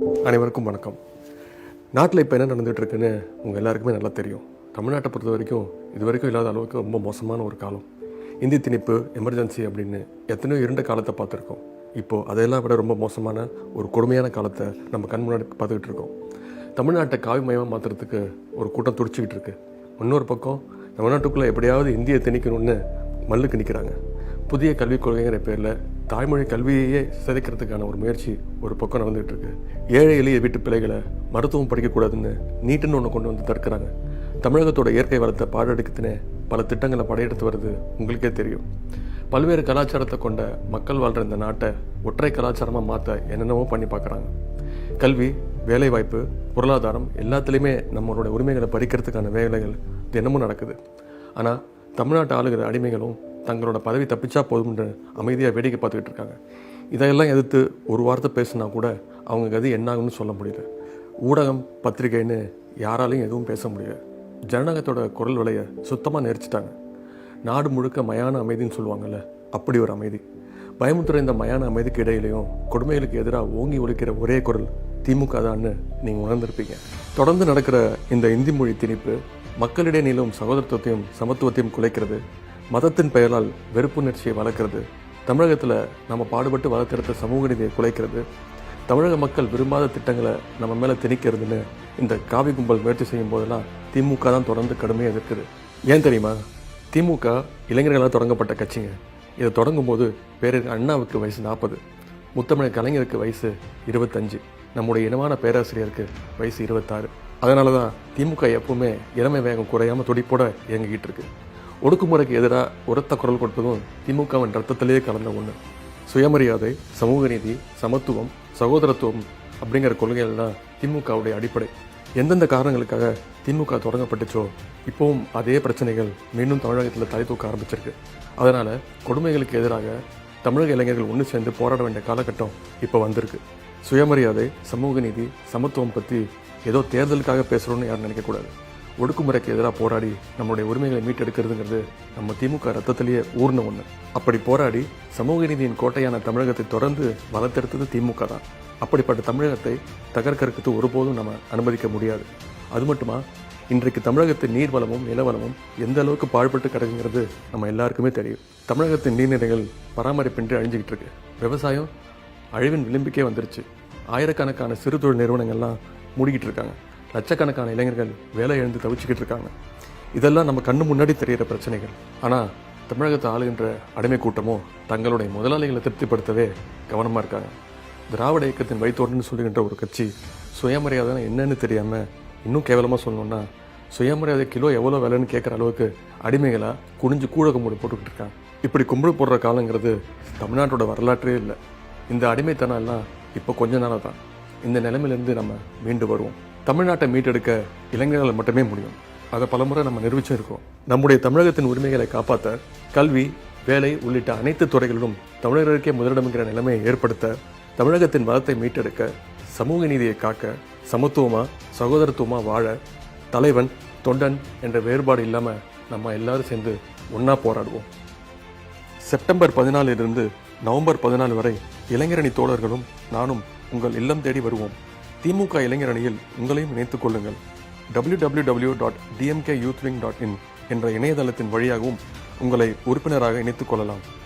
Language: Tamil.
அனைவருக்கும் வணக்கம். நாட்டில் இப்போ என்ன நடந்துகிட்ருக்குன்னு உங்கள் எல்லாருக்குமே நல்லா தெரியும். தமிழ்நாட்டை பொறுத்த வரைக்கும் இது வரைக்கும் இல்லாத அளவுக்கு ரொம்ப மோசமான ஒரு காலம். இந்தி திணிப்பு எமர்ஜென்சி அப்படின்னு எத்தனையோ இருண்ட காலத்தை பார்த்துருக்கோம். இப்போது அதையெல்லாம் விட ரொம்ப மோசமான ஒரு கொடுமையான காலத்தை நம்ம கண் முன்னாடி பார்த்துக்கிட்டு இருக்கோம் தமிழ்நாட்டை காவி மயமாக மாற்றுறதுக்கு ஒரு கூட்டம் துடிச்சிக்கிட்டு இருக்கு இன்னொரு பக்கம் தமிழ்நாட்டுக்குள்ளே எப்படியாவது இந்தியை திணிக்கணும்னு மல்லுக்கு நிற்கிறாங்க புதிய கல்விக் கொள்கைங்கிற பேரில் தாய்மொழி கல்வியையே சிதைக்கிறதுக்கான ஒரு முயற்சி ஒரு பக்கம் நடந்துகிட்டு இருக்கு. ஏழை எளிய வீட்டு பிள்ளைகளை மருத்துவம் படிக்கக்கூடாதுன்னு நீட்டுன்னு ஒன்று கொண்டு வந்து தடுக்கிறாங்க. தமிழகத்தோட இயற்கை வளத்தை பாடெடுக்கத்துனே பல திட்டங்களை படையெடுத்து வருது உங்களுக்கே தெரியும். பல்வேறு கலாச்சாரத்தை கொண்ட மக்கள் வாழ்கிற இந்த நாட்டை ஒற்றை கலாச்சாரமாக மாற்ற என்னென்னவோ பண்ணி பார்க்குறாங்க. கல்வி வேலைவாய்ப்பு பொருளாதாரம் எல்லாத்துலேயுமே நம்மளோட உரிமைகளை பறிக்கிறதுக்கான வேலைகள் தினமும் நடக்குது. ஆனால் தமிழ்நாட்டு ஆளுகிற அடிமைகளும் தங்களோட பதவி தப்பிச்சா போதும்ன்ற அமைதியாக வேடிக்கை பார்த்துக்கிட்டு இருக்காங்க. இதையெல்லாம் எதிர்த்து ஒரு வார்த்தை பேசுனா கூட அவங்க கதி என்னாகும்னு சொல்ல முடியல. ஊடகம் பத்திரிகைன்னு யாராலையும் எதுவும் பேச முடியல. ஜனநாயகத்தோட குரல் விலையை சுத்தமாக நெரிச்சிட்டாங்க. நாடு முழுக்க மயான அமைதின்னு சொல்லுவாங்கல்ல அப்படி ஒரு அமைதி. பயமுத்துற இந்த மயான அமைதிக்கு இடையிலையும் கொடுமைகளுக்கு எதிராக ஓங்கி ஒழிக்கிற ஒரே குரல் திமுக தான்னு நீங்கள் உணர்ந்திருப்பீங்க. தொடர்ந்து நடக்கிற இந்த இந்தி மொழி திணிப்பு மக்களிடையே நிலவும் சகோதரத்துவத்தையும் சமத்துவத்தையும் குலைக்கிறது. மதத்தின் பெயரால் வெறுப்புணர்ச்சியை வளர்க்கிறது. தமிழகத்தில் நம்ம பாடுபட்டு வளர்த்தெடுத்த சமூக நீதியை குலைக்கிறது. தமிழக மக்கள் விரும்பாத திட்டங்களை நம்ம மேலே திணிக்கிறதுன்னு இந்த காவி கும்பல் முயற்சி செய்யும் போதெல்லாம் திமுக தான் தொடர்ந்து கடுமையாக எதிர்க்குது. ஏன் தெரியுமா? திமுக இளைஞர்களால் தொடங்கப்பட்ட கட்சிங்க. இதை தொடங்கும் போது பேரறிஞர் அண்ணாவுக்கு வயசு நாற்பது முத்தமிழ் கலைஞருக்கு வயசு இருபத்தஞ்சு நம்முடைய இனமான பேராசிரியருக்கு வயசு இருபத்தாறு. அதனால தான் திமுக எப்பவுமே இளமை வேகம் குறையாமல் துடிப்போட இயங்கிக்கிட்டு இருக்கு. ஒடுக்குமுறைக்கு எதிராக உரத்த குரல் கொடுப்பதும் திமுகவின் ரத்தத்திலேயே கலந்த ஒன்று சுயமரியாதை சமூக நீதி சமத்துவம் சகோதரத்துவம் அப்படிங்கிற கொள்கைகள் தான் திமுகவுடைய அடிப்படை. எந்தெந்த காரணங்களுக்காக திமுக தொடங்கப்பட்டுச்சோ இப்போவும் அதே பிரச்சனைகள் மீண்டும் தமிழகத்தில் தலை தூக்க ஆரம்பிச்சிருக்கு. அதனால் கொடுமைகளுக்கு எதிராக தமிழக இளைஞர்கள் ஒன்று சேர்ந்து போராட வேண்டிய காலகட்டம் இப்போ வந்திருக்கு. சுயமரியாதை சமூக நீதி சமத்துவம் பற்றி ஏதோ தேர்தலுக்காக பேசுகிறோன்னு யாரும் நினைக்கக்கூடாது ஒடுக்குமுறைக்கு எதிராக போராடி நம்மளுடைய உரிமைகளை மீட்டெடுக்கிறதுங்கிறது நம்ம திமுக ரத்தத்திலேயே ஊர்ன ஒன்று அப்படி போராடி சமூக நீதியின் கோட்டையான தமிழகத்தை தொடர்ந்து வளர்த்தெடுத்தது திமுக தான். அப்படிப்பட்ட தமிழகத்தை தகர்க்கறதுக்கு ஒருபோதும் நம்ம அனுமதிக்க முடியாது. அது மட்டுமா? இன்றைக்கு தமிழகத்தின் நீர்வளமும் நிலவளமும் எந்த அளவுக்கு பாழ்பட்டு கிடக்குங்கிறது நம்ம எல்லாருக்குமே தெரியும். தமிழகத்தின் நீர்நிலைகள் பராமரிப்பின்றி அழிஞ்சிக்கிட்டு இருக்கு விவசாயம் அழிவின் விளிம்புக்கே வந்துருச்சு. ஆயிரக்கணக்கான சிறு தொழில் நிறுவனங்கள்லாம் மூடிக்கிட்டு இருக்காங்க லட்சக்கணக்கான இளைஞர்கள் வேலை எழுந்து தவிச்சுக்கிட்டு இருக்காங்க. இதெல்லாம் நம்ம கண்ணு முன்னாடி தெரிகிற பிரச்சனைகள். ஆனால் தமிழகத்தை ஆளுகின்ற அடிமை கூட்டமோ தங்களுடைய முதலாளிகளை திருப்திப்படுத்தவே கவனமாக இருக்காங்க. திராவிட இயக்கத்தின் வைத்தோடுன்னு சொல்லுகின்ற ஒரு கட்சி சுயமரியாதை என்னன்னு தெரியாமல் இன்னும் கேவலமாக சொல்லணும்னா சுயமரியாதை கிலோ எவ்வளோ விலைன்னு கேட்குற அளவுக்கு அடிமைகளாக குனிஞ்சு கூட கும்பிடு போட்டுக்கிட்டு இருக்காங்க. இப்படி கும்பிடு போடுற காலங்கிறது தமிழ்நாட்டோட வரலாற்றே இல்லை. இந்த அடிமைத்தனம் எல்லாம் இப்போ கொஞ்ச நாளாக தான் இந்த நிலைமையிலேருந்து நம்ம மீண்டு வருவோம். தமிழ்நாட்டை மீட்டெடுக்க இளைஞர்கள் மட்டுமே முடியும். அதை பலமுறை நம்ம நிரூபிச்சும் இருக்கோம் நம்முடைய தமிழகத்தின் உரிமைகளை காப்பாற்ற கல்வி வேலை உள்ளிட்ட அனைத்து துறைகளிலும் தமிழர்களுக்கே முதலிடம்ங்கிற நிலைமையை ஏற்படுத்த தமிழகத்தின் வளத்தை மீட்டெடுக்க சமூக நீதியை காக்க சமத்துவமாக சகோதரத்துவமாக வாழ தலைவன் தொண்டன் என்ற வேறுபாடு இல்லாமல் நம்ம எல்லாரும் சேர்ந்து ஒன்றா போராடுவோம். செப்டம்பர் பதினாலிலிருந்து நவம்பர் பதினாலு வரை இளைஞரணி தோழர்களும் நானும் உங்கள் இல்லம் தேடி வருவோம். திமுக இளைஞர் அணியில் உங்களையும் இணைத்துக் கொள்ளுங்கள். www.dmkyouthwing.in டாட் டாட் இன் என்ற இணையதளத்தின் வழியாகவும் உங்களை உறுப்பினராக இணைத்துக் கொள்ளலாம்.